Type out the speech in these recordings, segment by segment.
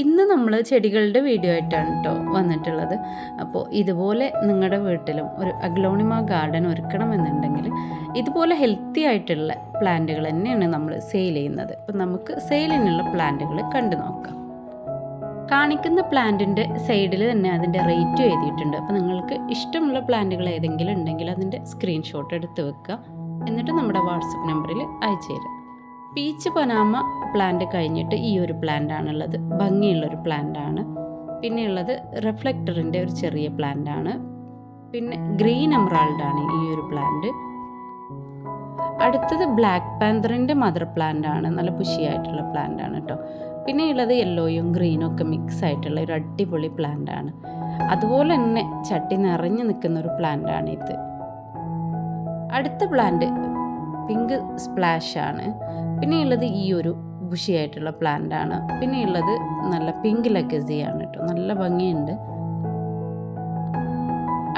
ഇന്ന് നമ്മൾ ചെടികളുടെ വീഡിയോ ആയിട്ടാണ് കേട്ടോ വന്നിട്ടുള്ളത്. അപ്പോൾ ഇതുപോലെ നിങ്ങളുടെ വീട്ടിലും ഒരു അഗ്ലോണിമ ഗാർഡൻ ഒരുക്കണമെന്നുണ്ടെങ്കിൽ ഇതുപോലെ ഹെൽത്തി ആയിട്ടുള്ള പ്ലാന്റുകൾ തന്നെയാണ് നമ്മൾ സെയിൽ ചെയ്യുന്നത്. അപ്പം നമുക്ക് സെയിലിനുള്ള പ്ലാന്റുകൾ കണ്ടു നോക്കാം. കാണിക്കുന്ന പ്ലാന്റിന്റെ സൈഡിൽ തന്നെ അതിന്റെ റേറ്റും എഴുതിയിട്ടുണ്ട്. അപ്പോൾ നിങ്ങൾക്ക് ഇഷ്ടമുള്ള പ്ലാന്റുകൾ ഏതെങ്കിലും ഉണ്ടെങ്കിൽ അതിന്റെ സ്ക്രീൻഷോട്ട് എടുത്ത് വെക്കുക. എന്നിട്ട് നമ്മുടെ വാട്സപ്പ് നമ്പറിൽ അയച്ചു തരാം. പീച്ച് പനാമ പ്ലാന്റ് കഴിഞ്ഞിട്ട് ഈ ഒരു പ്ലാന്റ് ആണുള്ളത് ഭംഗിയുള്ളൊരു പ്ലാന്റ് ആണ് പിന്നെ ഉള്ളത് റിഫ്ലക്ടറിന്റെ ഒരു ചെറിയ പ്ലാന്റ് ആണ് പിന്നെ ഗ്രീൻ എമറാൾഡ് ആണ് ഈ ഒരു പ്ലാന്റ്. അടുത്തത് ബ്ലാക്ക് പാന്തറിന്റെ മദർ പ്ലാന്റ് ആണ് നല്ല പുഷിയായിട്ടുള്ള പ്ലാന്റ് ആണ് കേട്ടോ പിന്നെ ഉള്ളത് യെല്ലോയും ഗ്രീനും ഒക്കെ മിക്സ് ആയിട്ടുള്ള ഒരു അടിപൊളി പ്ലാന്റ് ആണ് അതുപോലെ തന്നെ ചട്ടി നിറഞ്ഞു നിൽക്കുന്ന ഒരു പ്ലാന്റ് ആണ് ഇത് അടുത്ത പ്ലാന്റ് പിങ്ക് സ്പ്ലാഷ് ആണ്. പിന്നെള്ളത് ഈ ഒരു ബുഷിയായിട്ടുള്ള പ്ലാന്റ് ആണ്. പിന്നെയുള്ളത് നല്ല പിങ്ക് ലഗസി ആണ് കേട്ടോ. നല്ല ഭംഗിയുണ്ട്.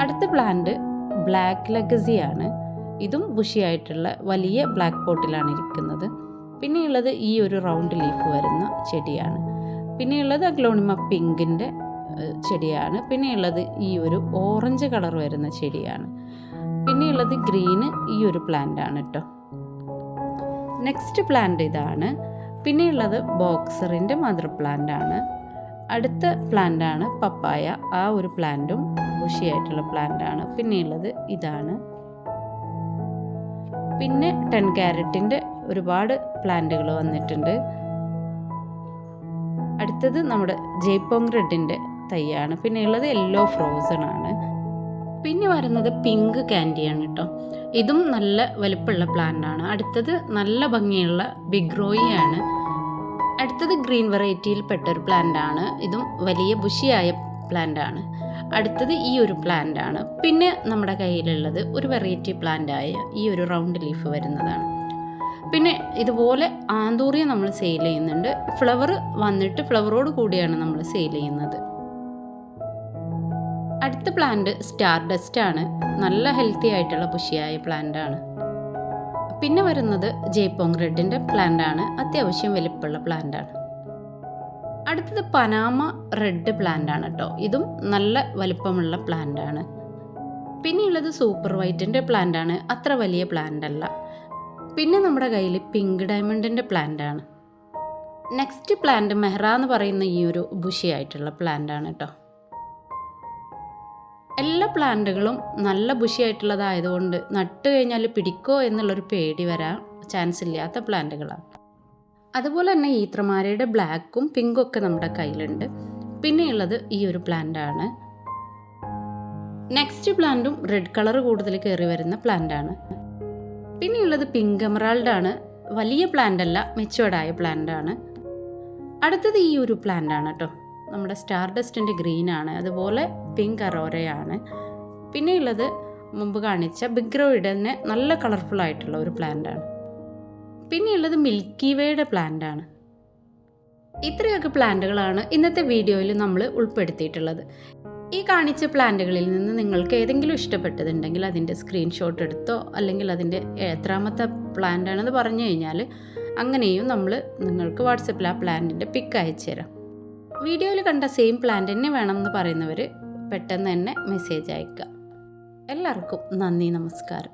അടുത്ത പ്ലാന്റ് ബ്ലാക്ക് ആണ്. ഇതും ബുഷിയായിട്ടുള്ള വലിയ ബ്ലാക്ക് പോട്ടിലാണ് ഇരിക്കുന്നത്. പിന്നെയുള്ളത് ഈ ഒരു റൗണ്ട് ലീഫ് വരുന്ന ചെടിയാണ്. പിന്നെയുള്ളത് അഗ്ലോണിമ പിങ്കിന്റെ ചെടിയാണ്. പിന്നെയുള്ളത് ഈ ഒരു ഓറഞ്ച് കളർ വരുന്ന ചെടിയാണ്. പിന്നെയുള്ളത് ഗ്രീന് ഈ ഒരു പ്ലാന്റ് ആണ് കേട്ടോ. നെക്സ്റ്റ് പ്ലാന്റ് ഇതാണ്. പിന്നെയുള്ളത് ബോക്സറിന്റെ മദർ പ്ലാന്റ് ആണ്. അടുത്ത പ്ലാന്റ് ആണ് പപ്പായ ആ ഒരു പ്ലാന്റും ബുഷിയായിട്ടുള്ള പ്ലാന്റ് ആണ്. പിന്നെയുള്ളത് ഇതാണ്. പിന്നെ ടെൻ ക്യാരറ്റിന്റെ ഒരുപാട് പ്ലാന്റുകൾ വന്നിട്ടുണ്ട്. അടുത്തത് നമ്മുടെ ജയ്പോങ് റെഡിന്റെ തൈയാണ്. പിന്നെയുള്ളത് യെല്ലോ ഫ്രോസൺ ആണ്. പിന്നെ വരുന്നത് പിങ്ക് ക്യാൻഡിയാണ് കേട്ടോ ഇതും നല്ല വലിപ്പമുള്ള ആണ്. അടുത്തത് നല്ല ഭംഗിയുള്ള ബിഗ് റോയി ആണ്. അടുത്തത് ഗ്രീൻ വെറൈറ്റിയിൽ പെട്ട ഒരു ആണ്. ഇതും വലിയ ബുഷിയായ പ്ലാന്റ് ആണ്. അടുത്തത് ഈ ഒരു പ്ലാന്റ് ആണ്. പിന്നെ നമ്മുടെ കയ്യിലുള്ളത് ഒരു വെറൈറ്റി ആയ ഈ ഒരു റൗണ്ട് ലീഫ് വരുന്നതാണ്. പിന്നെ ഇതുപോലെ ആന്തൂറിയ നമ്മൾ സെയിൽ ചെയ്യുന്നുണ്ട്. ഫ്ലവർ വന്നിട്ട് ഫ്ലവറോട് കൂടിയാണ് നമ്മൾ സെയിൽ ചെയ്യുന്നത്. അടുത്ത പ്ലാന്റ് സ്റ്റാർ ഡസ്റ്റ് ആണ്. നല്ല ഹെൽത്തി ആയിട്ടുള്ള പുഷിയായ പ്ലാന്റ് ആണ്. പിന്നെ വരുന്നത് ജയ്പോങ് റെഡിന്റെ പ്ലാന്റ് ആണ്. അത്യാവശ്യം വലിപ്പമുള്ള പ്ലാന്റ് ആണ്. അടുത്തത് പനാമ റെഡ് പ്ലാന്റ് ആണ് കേട്ടോ ഇതും നല്ല വലിപ്പമുള്ള പ്ലാന്റ് ആണ്. പിന്നെയുള്ളത് സൂപ്പർ വൈറ്റിന്റെ പ്ലാന്റ് ആണ്. അത്ര വലിയ പ്ലാന്റ് അല്ല. പിന്നെ നമ്മുടെ കയ്യിൽ പിങ്ക് ഡയമണ്ടിന്റെ പ്ലാന്റ് ആണ്. നെക്സ്റ്റ് പ്ലാന്റ് മെഹ്റ എന്ന് പറയുന്ന ഈ ഒരു ബുഷിയായിട്ടുള്ള പ്ലാന്റ് ആണ് കേട്ടോ എല്ലാ പ്ലാന്റുകളും നല്ല ബുഷിയായിട്ടുള്ളതായതുകൊണ്ട് നട്ട് കഴിഞ്ഞാൽ പിടിക്കോ എന്നുള്ളൊരു പേടി വരാൻ ചാൻസ് ഇല്ലാത്ത പ്ലാന്റുകളാണ്. അതുപോലെ തന്നെ ഈത്രമാരയുടെ ബ്ലാക്കും പിങ്കും ഒക്കെ നമ്മുടെ കയ്യിലുണ്ട്. പിന്നെയുള്ളത് ഈ ഒരു പ്ലാന്റാണ്. നെക്സ്റ്റ് പ്ലാന്റും റെഡ് കളർ കൂടുതൽ കയറി വരുന്ന പ്ലാന്റാണ്. പിന്നെയുള്ളത് പിങ്ക് എമറാൾഡാണ് വലിയ പ്ലാന്റ് അല്ല മെച്ചുവേർഡായ പ്ലാന്റാണ്. അടുത്തത് ഈ ഒരു പ്ലാന്റാണ് കേട്ടോ. നമ്മുടെ സ്റ്റാർ ഡസ്റ്റിന്റെ ഗ്രീൻ ആണ് അതുപോലെ പിങ്ക് അറോരയാണ് പിന്നെയുള്ളത് മുമ്പ് കാണിച്ച ബിഗ്രോയുടെ തന്നെ നല്ല കളർഫുൾ ആയിട്ടുള്ള ഒരു പ്ലാന്റ് ആണ്. പിന്നെയുള്ളത് മിൽക്കി വേയുടെ പ്ലാന്റ് ആണ്. ഇത്രയൊക്കെ പ്ലാന്റുകളാണ് ഇന്നത്തെ വീഡിയോയിൽ നമ്മൾ ഉൾപ്പെടുത്തിയിട്ടുള്ളത്. ഈ കാണിച്ച പ്ലാന്റുകളിൽ നിന്ന് നിങ്ങൾക്ക് ഏതെങ്കിലും ഇഷ്ടപ്പെട്ടതുണ്ടെങ്കിൽ അതിന്റെ സ്ക്രീൻഷോട്ട് എടുത്തോ അല്ലെങ്കിൽ അതിന്റെ എത്രാമത്തെ പ്ലാന്റ് ആണെന്ന് പറഞ്ഞു കഴിഞ്ഞാൽ അങ്ങനെയും നമ്മൾ നിങ്ങൾക്ക് വാട്സപ്പിൽ ആ പ്ലാന്റിന്റെ പിക്ക് അയച്ചു തരാം വീഡിയോയിൽ കണ്ട സെയിം പ്ലാന്റ് തന്നെ വേണമെന്ന് പറയുന്നവർ പെട്ടെന്ന് തന്നെ മെസ്സേജ് അയക്കുക. എല്ലാവർക്കും നന്ദി നമസ്കാരം.